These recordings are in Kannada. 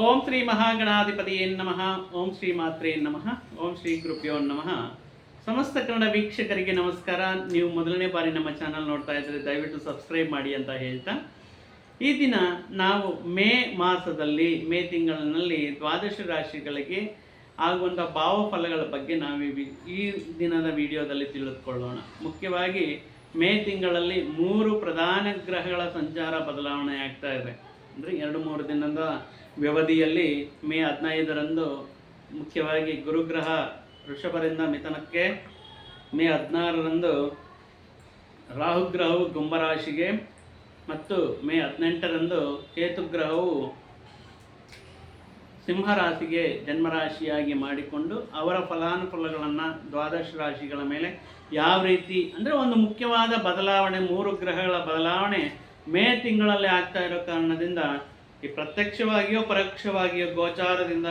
ಓಂ ಶ್ರೀ ಮಹಾಗಣಾಧಿಪತಿಯೇ ನಮಃ, ಓಂ ಶ್ರೀ ಮಾತ್ರೇ ನಮಃ, ಓಂ ಶ್ರೀ ಗುರುಭ್ಯೋ ನಮಃ. ಸಮಸ್ತ ಕನ್ನಡ ವೀಕ್ಷಕರಿಗೆ ನಮಸ್ಕಾರ. ನೀವು ಮೊದಲನೇ ಬಾರಿ ನಮ್ಮ ಚಾನಲ್ ನೋಡ್ತಾ ಇದ್ದರೆ ದಯವಿಟ್ಟು ಸಬ್ಸ್ಕ್ರೈಬ್ ಮಾಡಿ ಅಂತ ಹೇಳ್ತಾ. ಈ ದಿನ ನಾವು ಮೇ ಮಾಸದಲ್ಲಿ, ಮೇ ತಿಂಗಳಿನಲ್ಲಿ ದ್ವಾದಶ ರಾಶಿಗಳಿಗೆ ಆಗುವಂಥ ಭಾವಫಲಗಳ ಬಗ್ಗೆ ನಾವು ಈ ದಿನದ ವಿಡಿಯೋದಲ್ಲಿ ತಿಳಿದುಕೊಳ್ಳೋಣ. ಮುಖ್ಯವಾಗಿ ಮೇ ತಿಂಗಳಲ್ಲಿ ಮೂರು ಪ್ರಧಾನ ಗ್ರಹಗಳ ಸಂಚಾರ ಬದಲಾವಣೆ ಆಗ್ತಾ ಇದೆ. ಅಂದರೆ ಎರಡು, ಮೂರು ದಿನದ ವ್ಯವಧಿಯಲ್ಲಿ ಮೇ ಹದಿನೈದರಂದು ಮುಖ್ಯವಾಗಿ ಗುರುಗ್ರಹ ವೃಷಭರಿಂದ ಮಿಥನಕ್ಕೆ ಮೇ ಹದಿನಾರರಂದು ರಾಹುಗ್ರಹವು ಕುಂಭರಾಶಿಗೆ ಮತ್ತು ಮೇ ಹದಿನೆಂಟರಂದು ಕೇತುಗ್ರಹವು ಸಿಂಹರಾಶಿಗೆ ಜನ್ಮರಾಶಿಯಾಗಿ ಮಾಡಿಕೊಂಡು ಅವರ ಫಲಾನುಫಲಗಳನ್ನು ದ್ವಾದಶ ರಾಶಿಗಳ ಮೇಲೆ ಯಾವ ರೀತಿ ಅಂದರೆ ಒಂದು ಮುಖ್ಯವಾದ ಬದಲಾವಣೆ ಮೂರು ಗ್ರಹಗಳ ಬದಲಾವಣೆ ಮೇ ತಿಂಗಳಲ್ಲಿ ಆಗ್ತಾ ಇರೋ ಕಾರಣದಿಂದ ಈ ಪ್ರತ್ಯಕ್ಷವಾಗಿಯೋ ಪರೋಕ್ಷವಾಗಿಯೋ ಗೋಚಾರದಿಂದ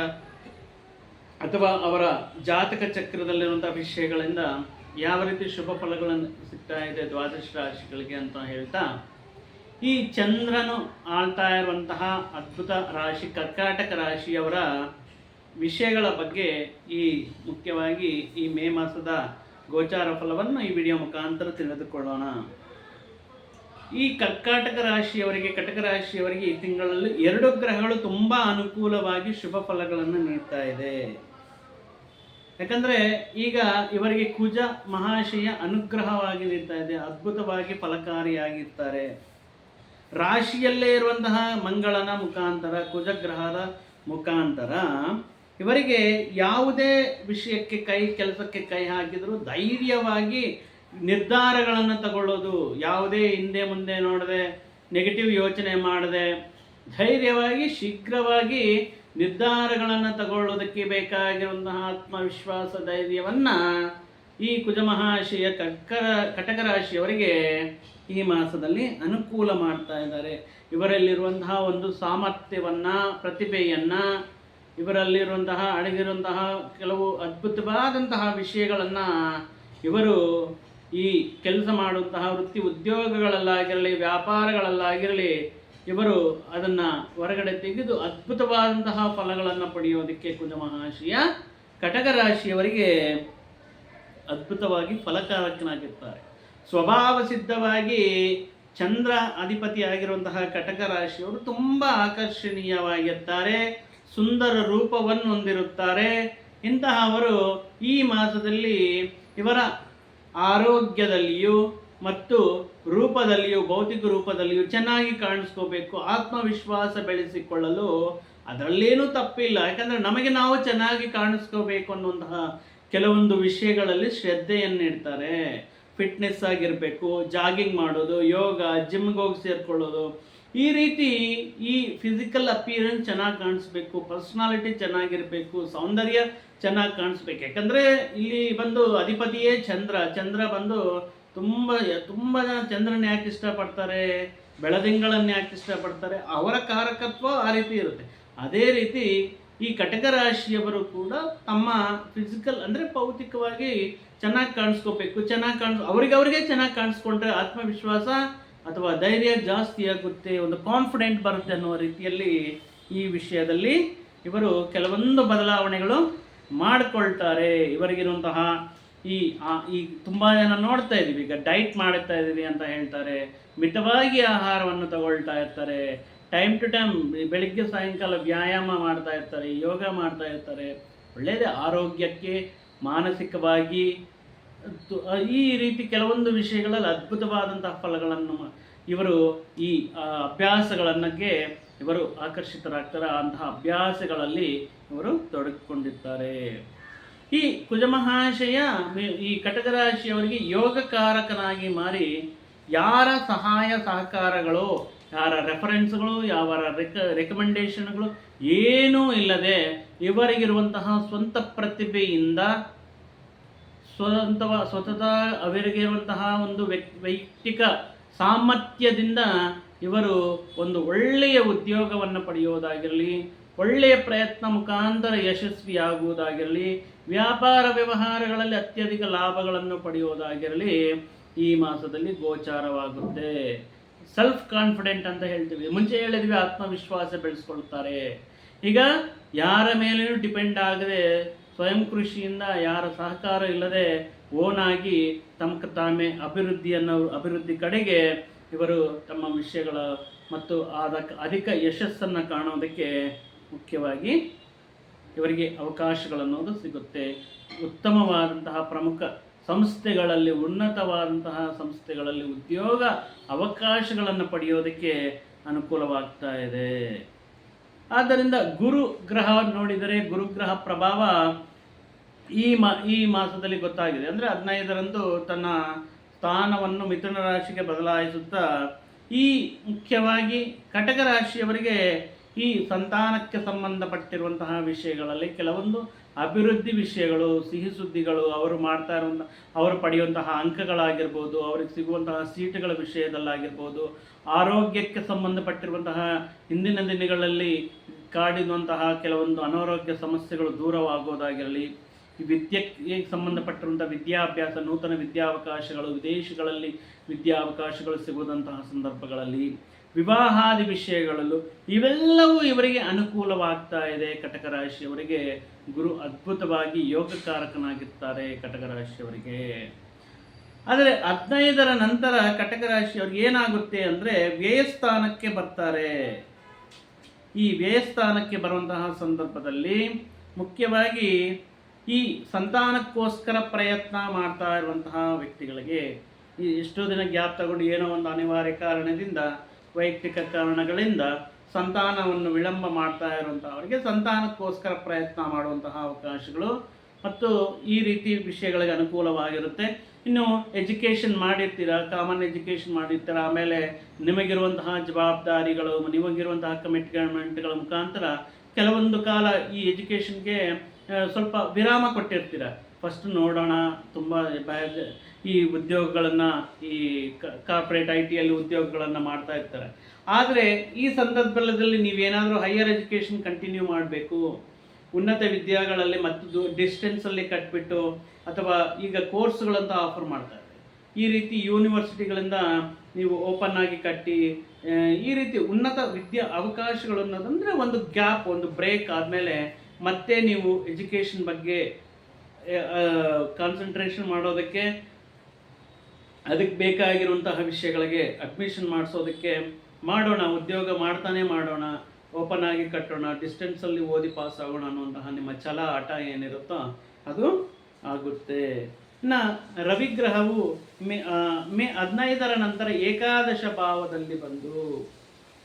ಅಥವಾ ಅವರ ಜಾತಕ ಚಕ್ರದಲ್ಲಿರುವಂಥ ವಿಷಯಗಳಿಂದ ಯಾವ ರೀತಿ ಶುಭ ಫಲಗಳನ್ನು ಸಿಗ್ತಾ ಇದೆ ದ್ವಾದಶ ರಾಶಿಗಳಿಗೆ ಅಂತ ಹೇಳ್ತಾ, ಈ ಚಂದ್ರನು ಆಳ್ತಾ ಇರುವಂತಹ ಅದ್ಭುತ ರಾಶಿ, ಕರ್ಕಾಟಕ ರಾಶಿಯವರ ವಿಷಯಗಳ ಬಗ್ಗೆ ಈ ಮುಖ್ಯವಾಗಿ ಈ ಮೇ ಮಾಸದ ಗೋಚಾರ ಫಲವನ್ನು ಈ ವಿಡಿಯೋ ಮುಖಾಂತರ ತಿಳಿದುಕೊಳ್ಳೋಣ. ಈ ಕರ್ಕಾಟಕ ರಾಶಿಯವರಿಗೆ, ಕಟಕ ರಾಶಿಯವರಿಗೆ ಈ ತಿಂಗಳಲ್ಲಿ ಎರಡು ಗ್ರಹಗಳು ತುಂಬ ಅನುಕೂಲವಾಗಿ ಶುಭ ಫಲಗಳನ್ನು ನೀಡ್ತಾ ಇದೆ. ಯಾಕಂದರೆ ಈಗ ಇವರಿಗೆ ಕುಜ, ಮಹಾಶಯ ಅನುಗ್ರಹವಾಗಿ ನೀಡ್ತಾ ಇದೆ, ಅದ್ಭುತವಾಗಿ ಫಲಕಾರಿಯಾಗಿರ್ತಾರೆ. ರಾಶಿಯಲ್ಲೇ ಇರುವಂತಹ ಮಂಗಳನ ಮುಖಾಂತರ, ಕುಜಗ್ರಹದ ಮುಖಾಂತರ ಇವರಿಗೆ ಯಾವುದೇ ವಿಷಯಕ್ಕೆ ಕೈ, ಕೆಲಸಕ್ಕೆ ಕೈ ಹಾಕಿದರೂ ಧೈರ್ಯವಾಗಿ ನಿರ್ಧಾರಗಳನ್ನು ತಗೊಳ್ಳೋದು, ಯಾವುದೇ ಹಿಂದೆ ಮುಂದೆ ನೋಡದೆ ನೆಗೆಟಿವ್ ಯೋಚನೆ ಮಾಡದೆ ಧೈರ್ಯವಾಗಿ, ಶೀಘ್ರವಾಗಿ ನಿರ್ಧಾರಗಳನ್ನು ತಗೊಳ್ಳೋದಕ್ಕೆ ಬೇಕಾಗಿರುವಂತಹ ಆತ್ಮವಿಶ್ವಾಸ, ಧೈರ್ಯವನ್ನು ಈ ಕುಜಮಹಾಶಯ ಕಕ್ಕರ ಕಟಕ ರಾಶಿಯವರಿಗೆ ಈ ಮಾಸದಲ್ಲಿ ಅನುಕೂಲ ಮಾಡ್ತಾ ಇದ್ದಾರೆ. ಇವರಲ್ಲಿರುವಂತಹ ಒಂದು ಸಾಮರ್ಥ್ಯವನ್ನು, ಪ್ರತಿಭೆಯನ್ನು, ಇವರಲ್ಲಿರುವಂತಹ ಅಡಗಿರುವಂತಹ ಕೆಲವು ಅದ್ಭುತವಾದಂತಹ ವಿಷಯಗಳನ್ನು ಇವರು ಈ ಕೆಲಸ ಮಾಡುವಂತಹ ವೃತ್ತಿ ಉದ್ಯೋಗಗಳಲ್ಲಾಗಿರಲಿ, ವ್ಯಾಪಾರಗಳಲ್ಲಾಗಿರಲಿ, ಇವರು ಅದನ್ನು ಹೊರಗಡೆ ತೆಗೆದು ಅದ್ಭುತವಾದಂತಹ ಫಲಗಳನ್ನು ಪಡೆಯೋದಕ್ಕೆ ಕುಜಮಹಾಶಯ ಕಟಕ ರಾಶಿಯವರಿಗೆ ಅದ್ಭುತವಾಗಿ ಫಲಕಾರಕನಾಗಿರ್ತಾರೆ. ಸ್ವಭಾವ ಸಿದ್ಧವಾಗಿ ಚಂದ್ರ ಅಧಿಪತಿಯಾಗಿರುವಂತಹ ಕಟಕ ರಾಶಿಯವರು ತುಂಬ ಆಕರ್ಷಣೀಯವಾಗಿರ್ತಾರೆ, ಸುಂದರ ರೂಪವನ್ನು ಹೊಂದಿರುತ್ತಾರೆ ಇಂತಹ ಅವರು ಈ ಮಾಸದಲ್ಲಿ ಇವರ ಆರೋಗ್ಯದಲ್ಲಿಯೂ ಮತ್ತು ರೂಪದಲ್ಲಿಯೂ, ಭೌತಿಕ ರೂಪದಲ್ಲಿಯೂ ಚೆನ್ನಾಗಿ ಕಾಣಿಸ್ಕೋಬೇಕು, ಆತ್ಮವಿಶ್ವಾಸ ಬೆಳೆಸಿಕೊಳ್ಳಲು ಅದರಲ್ಲೇನೂ ತಪ್ಪಿಲ್ಲ. ಯಾಕಂದರೆ ನಮಗೆ ನಾವು ಚೆನ್ನಾಗಿ ಕಾಣಿಸ್ಕೋಬೇಕು ಅನ್ನುವಂತಹ ಕೆಲವೊಂದು ವಿಷಯಗಳಲ್ಲಿ ಶ್ರದ್ಧೆಯನ್ನು ನೀಡ್ತಾರೆ ಫಿಟ್ನೆಸ್ ಆಗಿರಬೇಕು ಜಾಗಿಂಗ್ ಮಾಡೋದು, ಯೋಗ ಜಿಮ್ಗೆ ಹೋಗಿ ಸೇರ್ಕೊಳ್ಳೋದು. ಈ ರೀತಿ ಈ ಫಿಸಿಕಲ್ ಅಪಿಯರೆನ್ಸ್ ಚೆನ್ನಾಗಿ ಕಾಣಿಸ್ಬೇಕು ಪರ್ಸ್ನಾಲಿಟಿ ಚೆನ್ನಾಗಿರಬೇಕು, ಸೌಂದರ್ಯ ಚೆನ್ನಾಗಿ ಕಾಣಿಸ್ಬೇಕು. ಯಾಕಂದರೆ ಇಲ್ಲಿ ಬಂದು ಅಧಿಪತಿಯೇ ಚಂದ್ರ. ಚಂದ್ರ ಬಂದು ತುಂಬ ತುಂಬ ಜನ ಚಂದ್ರನ ಯಾಕೆ ಇಷ್ಟಪಡ್ತಾರೆ? ಬೆಳದಿಂಗಳನ್ನು ಯಾಕೆ ಇಷ್ಟಪಡ್ತಾರೆ? ಅವರ ಕಾರಕತ್ವ ಆ ರೀತಿ ಇರುತ್ತೆ. ಅದೇ ರೀತಿ ಈ ಕಟಕ ರಾಶಿಯವರು ಕೂಡ ತಮ್ಮ ಫಿಸಿಕಲ್ ಅಂದರೆ ಭೌತಿಕವಾಗಿ ಚೆನ್ನಾಗಿ ಕಾಣಿಸ್ಕೋಬೇಕು, ಚೆನ್ನಾಗಿ ಕಾಣಿಸ್ ಅವ್ರಿಗೆ ಅವ್ರಿಗೆ ಚೆನ್ನಾಗಿ ಕಾಣಿಸ್ಕೊಂಡ್ರೆ ಆತ್ಮವಿಶ್ವಾಸ ಅಥವಾ ಧೈರ್ಯ ಜಾಸ್ತಿ ಆಗುತ್ತೆ, ಒಂದು ಕಾನ್ಫಿಡೆಂಟ್ ಬರುತ್ತೆ ಅನ್ನುವ ರೀತಿಯಲ್ಲಿ ಈ ವಿಷಯದಲ್ಲಿ ಇವರು ಕೆಲವೊಂದು ಬದಲಾವಣೆಗಳು ಮಾಡಿಕೊಳ್ತಾರೆ. ಇವರಿಗಿರುವಂತಹ ಈ ಈ ತುಂಬ ಜನ ನೋಡ್ತಾ ಇದ್ದೀವಿ, ಈಗ ಡೈಟ್ ಮಾಡ್ತಾ ಇದ್ದೀವಿ ಅಂತ ಹೇಳ್ತಾರೆ, ಮಿತವಾಗಿ ಆಹಾರವನ್ನು ತಗೊಳ್ತಾ ಇರ್ತಾರೆ ಟೈಮ್ ಟು ಟೈಮ್ ಬೆಳಿಗ್ಗೆ ಸಾಯಂಕಾಲ ವ್ಯಾಯಾಮ ಮಾಡ್ತಾ ಇರ್ತಾರೆ, ಯೋಗ ಮಾಡ್ತಾ ಇರ್ತಾರೆ. ಒಳ್ಳೆಯದೇ ಆರೋಗ್ಯಕ್ಕೆ, ಮಾನಸಿಕವಾಗಿ ಈ ರೀತಿ ಕೆಲವೊಂದು ವಿಷಯಗಳಲ್ಲಿ ಅದ್ಭುತವಾದಂತಹ ಫಲಗಳನ್ನು ಇವರು ಈ ಅಭ್ಯಾಸಗಳನ್ನಕ್ಕೆ ಇವರು ಆಕರ್ಷಿತರಾಗ್ತಾರೆ. ಅಂತಹ ಅಭ್ಯಾಸಗಳಲ್ಲಿ ಇವರು ತೊಡಗಿಕೊಂಡಿರ್ತಾರೆ. ಈ ಕುಜಮಹಾಶಯ ಈ ಕಟಕ ರಾಶಿಯವರಿಗೆ ಯೋಗಕಾರಕನಾಗಿ ಮಾರಿ ಯಾರ ಸಹಾಯ ಸಹಕಾರಗಳು ಯಾರ ರೆಫರೆನ್ಸ್ಗಳು ಯಾವ ರೆಕ ರೆಕಮೆಂಡೇಷನ್ಗಳು ಏನೂ ಇಲ್ಲದೆ ಇವರಿಗಿರುವಂತಹ ಸ್ವಂತ ಪ್ರತಿಭೆಯಿಂದ ಸ್ವಂತವ, ಸ್ವತಃ ಅವರಿಗೆ ಇರುವಂತಹ ಒಂದು ವ್ಯಕ್ ವೈಯಕ್ತಿಕ ಸಾಮರ್ಥ್ಯದಿಂದ ಇವರು ಒಂದು ಒಳ್ಳೆಯ ಉದ್ಯೋಗವನ್ನು ಪಡೆಯುವುದಾಗಿರಲಿ, ಒಳ್ಳೆಯ ಪ್ರಯತ್ನ ಮುಖಾಂತರ ಯಶಸ್ವಿಯಾಗುವುದಾಗಿರಲಿ, ವ್ಯಾಪಾರ ವ್ಯವಹಾರಗಳಲ್ಲಿ ಅತ್ಯಧಿಕ ಲಾಭಗಳನ್ನು ಪಡೆಯುವುದಾಗಿರಲಿ ಈ ಮಾಸದಲ್ಲಿ ಗೋಚಾರವಾಗುತ್ತೆ. ಸೆಲ್ಫ್ ಕಾನ್ಫಿಡೆಂಟ್ ಅಂತ ಹೇಳ್ತೀವಿ. ಮುಂಚೆ ಹೇಳಿದ್ವಿ ಆತ್ಮವಿಶ್ವಾಸ ಬೆಳೆಸ್ಕೊಳ್ತಾರೆ. ಈಗ ಯಾರ ಮೇಲೂ ಡಿಪೆಂಡ್ ಆಗದೆ ಸ್ವಯಂ ಕೃಷಿಯಿಂದ ಯಾರ ಸಹಕಾರ ಇಲ್ಲದೆ ಓನಾಗಿ ತಮ್ಮ ತಾಮೇ ಅಭಿವೃದ್ಧಿಯನ್ನು ಅಭಿವೃದ್ಧಿ ಕಡೆಗೆ ಇವರು ತಮ್ಮ ವಿಷಯಗಳ ಮತ್ತು ಅದಕ್ಕೆ ಅಧಿಕ ಯಶಸ್ಸನ್ನು ಕಾಣೋದಕ್ಕೆ ಮುಖ್ಯವಾಗಿ ಇವರಿಗೆ ಅವಕಾಶಗಳನ್ನೋದು ಸಿಗುತ್ತೆ. ಉತ್ತಮವಾದಂತಹ ಪ್ರಮುಖ ಸಂಸ್ಥೆಗಳಲ್ಲಿ, ಉನ್ನತವಾದಂತಹ ಸಂಸ್ಥೆಗಳಲ್ಲಿ ಉದ್ಯೋಗ ಅವಕಾಶಗಳನ್ನು ಪಡೆಯೋದಕ್ಕೆ ಅನುಕೂಲವಾಗ್ತಾ ಇದೆ. ಆದ್ದರಿಂದ ಗುರು ಗ್ರಹ ನೋಡಿದರೆ ಗುರುಗ್ರಹ ಪ್ರಭಾವ ಈ ಮಾ, ಈ ಮಾಸದಲ್ಲಿ ಗೊತ್ತಾಗಿದೆ. ಅಂದರೆ ಹದಿನೈದರಂದು ತನ್ನ ಸ್ಥಾನವನ್ನು ಮಿಥುನ ರಾಶಿಗೆ ಬದಲಾಯಿಸುತ್ತಾ, ಈ ಮುಖ್ಯವಾಗಿ ಕಟಕ ರಾಶಿಯವರಿಗೆ ಈ ಸಂತಾನಕ್ಕೆ ಸಂಬಂಧಪಟ್ಟಿರುವಂತಹ ವಿಷಯಗಳಲ್ಲಿ ಕೆಲವೊಂದು ಅಭಿವೃದ್ಧಿ ವಿಷಯಗಳು, ಸಿಹಿ ಸುದ್ದಿಗಳು, ಅವರು ಮಾಡ್ತಾ ಇರುವಂಥ ಅವರು ಪಡೆಯುವಂತಹ ಅಂಕಗಳಾಗಿರ್ಬೋದು, ಅವ್ರಿಗೆ ಸಿಗುವಂತಹ ಸೀಟುಗಳ ವಿಷಯದಲ್ಲಾಗಿರ್ಬೋದು, ಆರೋಗ್ಯಕ್ಕೆ ಸಂಬಂಧಪಟ್ಟಿರುವಂತಹ ಹಿಂದಿನ ದಿನಗಳಲ್ಲಿ ಕಾಡಿರುವಂತಹ ಕೆಲವೊಂದು ಅನಾರೋಗ್ಯ ಸಮಸ್ಯೆಗಳು ದೂರವಾಗೋದಾಗಿರಲಿ ವಿದ್ಯೆಗೆ ಸಂಬಂಧಪಟ್ಟಿರುವಂಥ ವಿದ್ಯಾಭ್ಯಾಸ, ನೂತನ ವಿದ್ಯಾವಕಾಶಗಳು, ವಿದೇಶಗಳಲ್ಲಿ ವಿದ್ಯಾವಕಾಶಗಳು ಸಿಗುವಂತಹ ಸಂದರ್ಭಗಳಲ್ಲಿ, ವಿವಾಹಾದಿ ವಿಷಯಗಳಲ್ಲೂ ಇವೆಲ್ಲವೂ ಇವರಿಗೆ ಅನುಕೂಲವಾಗ್ತಾ ಇದೆ. ಕಟಕ ರಾಶಿಯವರಿಗೆ ಗುರು ಅದ್ಭುತವಾಗಿ ಯೋಗಕಾರಕನಾಗಿರ್ತಾರೆ ಕಟಕ ರಾಶಿಯವರಿಗೆ ಆದರೆ ಹದಿನೈದರ ನಂತರ ಕಟಕ ರಾಶಿಯವ್ರಿಗೆ ಏನಾಗುತ್ತೆ ಅಂದರೆ ವ್ಯಯಸ್ಥಾನಕ್ಕೆ ಬರ್ತಾರೆ. ಈ ವ್ಯಯಸ್ಥಾನಕ್ಕೆ ಬರುವಂತಹ ಸಂದರ್ಭದಲ್ಲಿ ಮುಖ್ಯವಾಗಿ ಈ ಸಂತಾನಕ್ಕೋಸ್ಕರ ಪ್ರಯತ್ನ ಮಾಡ್ತಾ ಇರುವಂತಹ ವ್ಯಕ್ತಿಗಳಿಗೆ ಈ ಎಷ್ಟೋ ದಿನ ಗ್ಯಾಪ್ ತಗೊಂಡು ಏನೋ ಒಂದು ಅನಿವಾರ್ಯ ಕಾರಣದಿಂದ, ವೈಯಕ್ತಿಕ ಕಾರಣಗಳಿಂದ ಸಂತಾನವನ್ನು ವಿಳಂಬ ಮಾಡ್ತಾ ಇರುವಂಥವರಿಗೆ ಸಂತಾನಕ್ಕೋಸ್ಕರ ಪ್ರಯತ್ನ ಮಾಡುವಂತಹ ಅವಕಾಶಗಳು ಮತ್ತು ಈ ರೀತಿ ವಿಷಯಗಳಿಗೆ ಅನುಕೂಲವಾಗಿರುತ್ತೆ. ಇನ್ನು ಎಜುಕೇಷನ್ ಮಾಡಿರ್ತೀರ, ಕಾಮನ್ ಎಜುಕೇಷನ್ ಮಾಡಿರ್ತೀರ, ಆಮೇಲೆ ನಿಮಗಿರುವಂತಹ ಜವಾಬ್ದಾರಿಗಳು, ನಿಮಗಿರುವಂತಹ ಕಮಿಟ್ಮೆಂಟ್ಗಳ ಮುಖಾಂತರ ಕೆಲವೊಂದು ಕಾಲ ಈ ಎಜುಕೇಷನ್ಗೆ ಸ್ವಲ್ಪ ವಿರಾಮ ಕೊಟ್ಟಿರ್ತೀರ? ಫಸ್ಟ್ ನೋಡೋಣ. ತುಂಬ ಈ ಉದ್ಯೋಗಗಳನ್ನು, ಈ ಕಾರ್ಪೊರೇಟ್ ಐ ಟಿಯಲ್ಲಿ ಉದ್ಯೋಗಗಳನ್ನು ಮಾಡ್ತಾ ಇರ್ತಾರೆ. ಆದರೆ ಈ ಸಂದರ್ಭದಲ್ಲಿ ನೀವೇನಾದರೂ ಹೈಯರ್ ಎಜುಕೇಷನ್ ಕಂಟಿನ್ಯೂ ಮಾಡಬೇಕು. ಉನ್ನತ ವಿದ್ಯಾಗಳಲ್ಲಿ ಮತ್ತು ಡಿಸ್ಟೆನ್ಸಲ್ಲಿ ಕಟ್ಬಿಟ್ಟು ಅಥವಾ ಈಗ ಕೋರ್ಸ್ಗಳಂತ ಆಫರ್ ಮಾಡ್ತಾರೆ ಈ ರೀತಿ ಯೂನಿವರ್ಸಿಟಿಗಳಿಂದ ನೀವು ಓಪನ್ ಆಗಿ ಕಟ್ಟಿ ಈ ರೀತಿ ಉನ್ನತ ವಿದ್ಯಾ ಅವಕಾಶಗಳು ಅನ್ನೋದಂದರೆ ಒಂದು ಗ್ಯಾಪ್ ಒಂದು ಬ್ರೇಕ್ ಆದಮೇಲೆ ಮತ್ತೆ ನೀವು ಎಜುಕೇಷನ್ ಬಗ್ಗೆ ಕಾನ್ಸಂಟ್ರೇಷನ್ ಮಾಡೋದಕ್ಕೆ ಅದಕ್ಕೆ ಬೇಕಾಗಿರುವಂತಹ ವಿಷಯಗಳಿಗೆ ಅಡ್ಮಿಷನ್ ಮಾಡಿಸೋದಕ್ಕೆ ಮಾಡೋಣ, ಉದ್ಯೋಗ ಮಾಡ್ತಾನೆ ಮಾಡೋಣ ಓಪನ್ ಆಗಿ ಕಟ್ಟೋಣ ಡಿಸ್ಟೆನ್ಸಲ್ಲಿ ಓದಿ ಪಾಸ್ ಆಗೋಣ ಅನ್ನುವಂತಹ ನಿಮ್ಮ ಛಲ ಆಟ ಏನಿರುತ್ತೋ ಅದು ಆಗುತ್ತೆ. ನ, ರವಿಗ್ರಹವು ಮೇ ಮೇ ಹದಿನೈದರ ನಂತರ ಏಕಾದಶ ಭಾವದಲ್ಲಿ ಬಂದು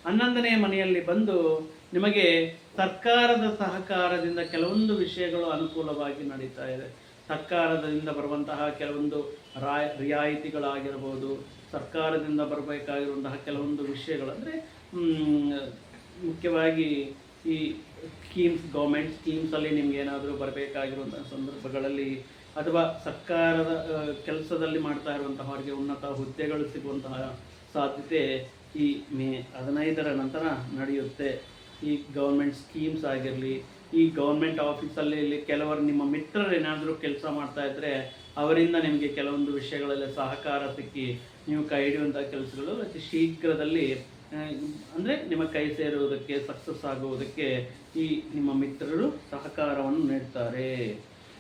ಹನ್ನೊಂದನೇ ಮನೆಯಲ್ಲಿ ಬಂದು ನಿಮಗೆ ಸರ್ಕಾರದ ಸಹಕಾರದಿಂದ ಕೆಲವೊಂದು ವಿಷಯಗಳು ಅನುಕೂಲವಾಗಿ ನಡೀತಾ ಇದೆ. ಸರ್ಕಾರದಿಂದ ಬರುವಂತಹ ಕೆಲವೊಂದು ರಾಯ್, ರಿಯಾಯಿತಿಗಳಾಗಿರ್ಬೋದು, ಸರ್ಕಾರದಿಂದ ಬರಬೇಕಾಗಿರುವಂತಹ ಕೆಲವೊಂದು ವಿಷಯಗಳಂದರೆ ಮುಖ್ಯವಾಗಿ ಈ ಸ್ಕೀಮ್ಸ್, ಗೌರ್ಮೆಂಟ್ ಸ್ಕೀಮ್ಸಲ್ಲಿ ನಿಮ್ಗೆ ಏನಾದರೂ ಬರಬೇಕಾಗಿರುವಂಥ ಸಂದರ್ಭಗಳಲ್ಲಿ ಅಥವಾ ಸರ್ಕಾರದ ಕೆಲಸದಲ್ಲಿ ಮಾಡ್ತಾ ಇರುವಂತಹ ಅವರಿಗೆ ಉನ್ನತ ಹುದ್ದೆಗಳು ಸಿಗುವಂತಹ ಸಾಧ್ಯತೆ ಈ ಮೇ ಹದಿನೈದರ ನಂತರ ನಡೆಯುತ್ತೆ. ಈ ಗೌರ್ಮೆಂಟ್ ಸ್ಕೀಮ್ಸ್ ಆಗಿರಲಿ, ಈ ಗೌರ್ಮೆಂಟ್ ಆಫೀಸಲ್ಲಿ ಇಲ್ಲಿ ಕೆಲವರು ನಿಮ್ಮ ಮಿತ್ರರು ಏನಾದರೂ ಕೆಲಸ ಮಾಡ್ತಾ ಇದ್ದರೆ ಅವರಿಂದ ನಿಮಗೆ ಕೆಲವೊಂದು ವಿಷಯಗಳಲ್ಲಿ ಸಹಕಾರ ಸಿಕ್ಕಿ ನೀವು ಕೈ ಹಿಡಿಯುವಂಥ ಕೆಲಸಗಳು ಅತಿ ಶೀಘ್ರದಲ್ಲಿ ಅಂದರೆ ನಿಮ್ಮ ಕೈ ಸೇರುವುದಕ್ಕೆ ಸಕ್ಸಸ್ ಆಗುವುದಕ್ಕೆ ಈ ನಿಮ್ಮ ಮಿತ್ರರು ಸಹಕಾರವನ್ನು ನೀಡ್ತಾರೆ.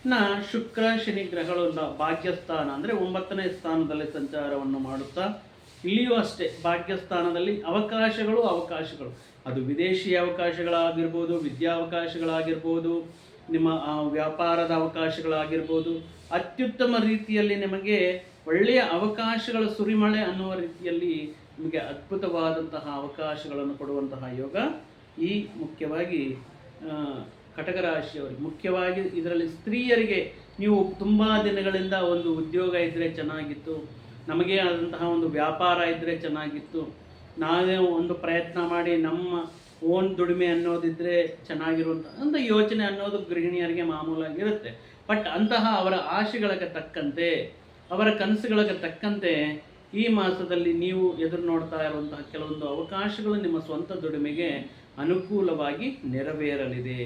ಇನ್ನು ಶುಕ್ರ, ಶನಿ ಗ್ರಹಗಳು ಭಾಗ್ಯಸ್ಥಾನ, ಅಂದರೆ ಒಂಬತ್ತನೇ ಸ್ಥಾನದಲ್ಲಿ ಸಂಚಾರವನ್ನು ಮಾಡುತ್ತಾ, ಇಲ್ಲಿಯೂ ಅಷ್ಟೇ ಭಾಗ್ಯಸ್ಥಾನದಲ್ಲಿ ಅವಕಾಶಗಳು ಅವಕಾಶಗಳು. ಅದು ವಿದೇಶಿ ಅವಕಾಶಗಳಾಗಿರ್ಬೋದು, ವಿದ್ಯಾವಕಾಶಗಳಾಗಿರ್ಬೋದು, ನಿಮ್ಮ ವ್ಯಾಪಾರದ ಅವಕಾಶಗಳಾಗಿರ್ಬೋದು, ಅತ್ಯುತ್ತಮ ರೀತಿಯಲ್ಲಿ ನಿಮಗೆ ಒಳ್ಳೆಯ ಅವಕಾಶಗಳ ಸುರಿಮಳೆ ಅನ್ನುವ ರೀತಿಯಲ್ಲಿ ನಿಮಗೆ ಅದ್ಭುತವಾದಂತಹ ಅವಕಾಶಗಳನ್ನು ಕೊಡುವಂತಹ ಯೋಗ ಈ ಮುಖ್ಯವಾಗಿ ಕಟಕ ರಾಶಿಯವರಿಗೆ. ಮುಖ್ಯವಾಗಿ ಇದರಲ್ಲಿ ಸ್ತ್ರೀಯರಿಗೆ ನೀವು ತುಂಬ ದಿನಗಳಿಂದ ಒಂದು ಉದ್ಯೋಗ ಇದ್ದರೆ ಚೆನ್ನಾಗಿತ್ತು, ನಮಗೆ ಆದಂತಹ ಒಂದು ವ್ಯಾಪಾರ ಇದ್ದರೆ ಚೆನ್ನಾಗಿತ್ತು ನಾವೇ ಒಂದು ಪ್ರಯತ್ನ ಮಾಡಿ ನಮ್ಮ ಓನ್ ದುಡಿಮೆ ಅನ್ನೋದಿದ್ರೆ ಚೆನ್ನಾಗಿರುವಂಥ ಒಂದು ಯೋಚನೆ ಅನ್ನೋದು ಗೃಹಿಣಿಯರಿಗೆ ಮಾಮೂಲಾಗಿರುತ್ತೆ. ಬಟ್ ಅಂತಹ ಅವರ ಆಶೆಗಳಿಗೆ ತಕ್ಕಂತೆ, ಅವರ ಕನಸುಗಳಿಗೆ ತಕ್ಕಂತೆ ಈ ಮಾಸದಲ್ಲಿ ನೀವು ಎದುರು ನೋಡ್ತಾ ಇರುವಂತಹ ಕೆಲವೊಂದು ಅವಕಾಶಗಳು ನಿಮ್ಮ ಸ್ವಂತ ದುಡಿಮೆಗೆ ಅನುಕೂಲವಾಗಿ ನೆರವೇರಲಿದೆ.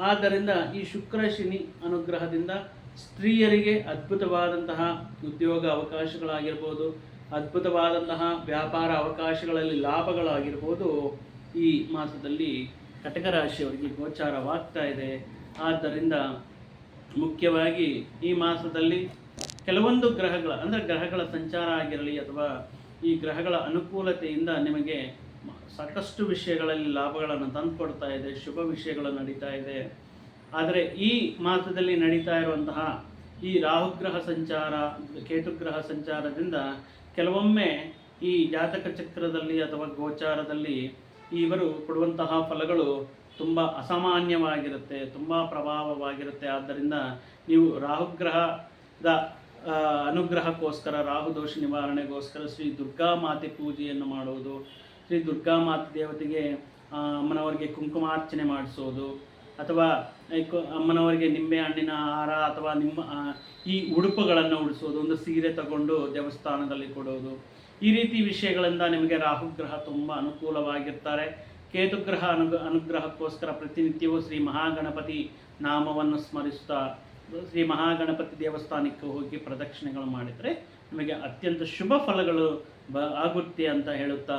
ಆದ್ದರಿಂದ ಈ ಶುಕ್ರ, ಶನಿ ಅನುಗ್ರಹದಿಂದ ಸ್ತ್ರೀಯರಿಗೆ ಅದ್ಭುತವಾದಂತಹ ಉದ್ಯೋಗ ಅವಕಾಶಗಳಾಗಿರ್ಬೋದು ಅದ್ಭುತವಾದಂತಹ ವ್ಯಾಪಾರ ಅವಕಾಶಗಳಲ್ಲಿ ಲಾಭಗಳಾಗಿರ್ಬೋದು ಈ ಮಾಸದಲ್ಲಿ ಕಟಕ ರಾಶಿಯವರಿಗೆ ಗೋಚಾರವಾಗ್ತಾ ಇದೆ. ಆದ್ದರಿಂದ ಮುಖ್ಯವಾಗಿ ಈ ಮಾಸದಲ್ಲಿ ಕೆಲವೊಂದು ಗ್ರಹಗಳ, ಅಂದರೆ ಗ್ರಹಗಳ ಸಂಚಾರ ಆಗಿರಲಿ ಅಥವಾ ಈ ಗ್ರಹಗಳ ಅನುಕೂಲತೆಯಿಂದ ನಿಮಗೆ ಸಾಕಷ್ಟು ವಿಷಯಗಳಲ್ಲಿ ಲಾಭಗಳನ್ನು ತಂದುಕೊಡ್ತಾ ಇದೆ, ಶುಭ ವಿಷಯಗಳು ನಡೀತಾ ಇದೆ. ಆದರೆ ಈ ಮಾಸದಲ್ಲಿ ನಡೀತಾ ಇರುವಂತಹ ಈ ರಾಹುಗ್ರಹ ಸಂಚಾರ ಕೇತುಗ್ರಹ ಸಂಚಾರದಿಂದ ಕೆಲವೊಮ್ಮೆ ಈ ಜಾತಕ ಚಕ್ರದಲ್ಲಿ ಅಥವಾ ಗೋಚಾರದಲ್ಲಿ ಇವರು ಕೊಡುವಂತಹ ಫಲಗಳು ತುಂಬ ಅಸಾಮಾನ್ಯವಾಗಿರುತ್ತೆ, ತುಂಬ ಪ್ರಭಾವವಾಗಿರುತ್ತೆ. ಆದ್ದರಿಂದ ನೀವು ರಾಹುಗ್ರಹದ ಅನುಗ್ರಹಕ್ಕೋಸ್ಕರ, ರಾಹು ದೋಷ ನಿವಾರಣೆಗೋಸ್ಕರ ಶ್ರೀ ದುರ್ಗಾ ಮಾತೆ ಪೂಜೆಯನ್ನು ಮಾಡುವುದು, ಶ್ರೀ ದುರ್ಗಾ ಮಾತೆ ದೇವತೆಗೆ ಅಮ್ಮನವರಿಗೆ ಕುಂಕುಮಾರ್ಚನೆ ಮಾಡಿಸೋದು ಅಥವಾ ಅಮ್ಮನವರಿಗೆ ನಿಂಬೆ ಹಣ್ಣಿನ ಹಾರ ಅಥವಾ ನಿಮ್ಮ ಈ ಉಡುಪುಗಳನ್ನು ಉಡಿಸೋದು ಒಂದು ಸೀರೆ ತಗೊಂಡು ದೇವಸ್ಥಾನದಲ್ಲಿ ಕೊಡೋದು ಈ ರೀತಿ ವಿಷಯಗಳಿಂದ ನಿಮಗೆ ರಾಹುಗ್ರಹ ತುಂಬ ಅನುಕೂಲವಾಗಿರ್ತಾರೆ. ಕೇತುಗ್ರಹ ಅನು ಅನುಗ್ರಹಕ್ಕೋಸ್ಕರ ಪ್ರತಿನಿತ್ಯವೂ ಶ್ರೀ ಮಹಾಗಣಪತಿ ನಾಮವನ್ನು ಸ್ಮರಿಸ್ತಾ ಶ್ರೀ ಮಹಾಗಣಪತಿ ದೇವಸ್ಥಾನಕ್ಕೆ ಹೋಗಿ ಪ್ರದಕ್ಷಿಣೆಗಳು ಮಾಡಿದರೆ ನಿಮಗೆ ಅತ್ಯಂತ ಶುಭ ಫಲಗಳು ಬ, ಆಗುತ್ತೆ ಅಂತ ಹೇಳುತ್ತಾ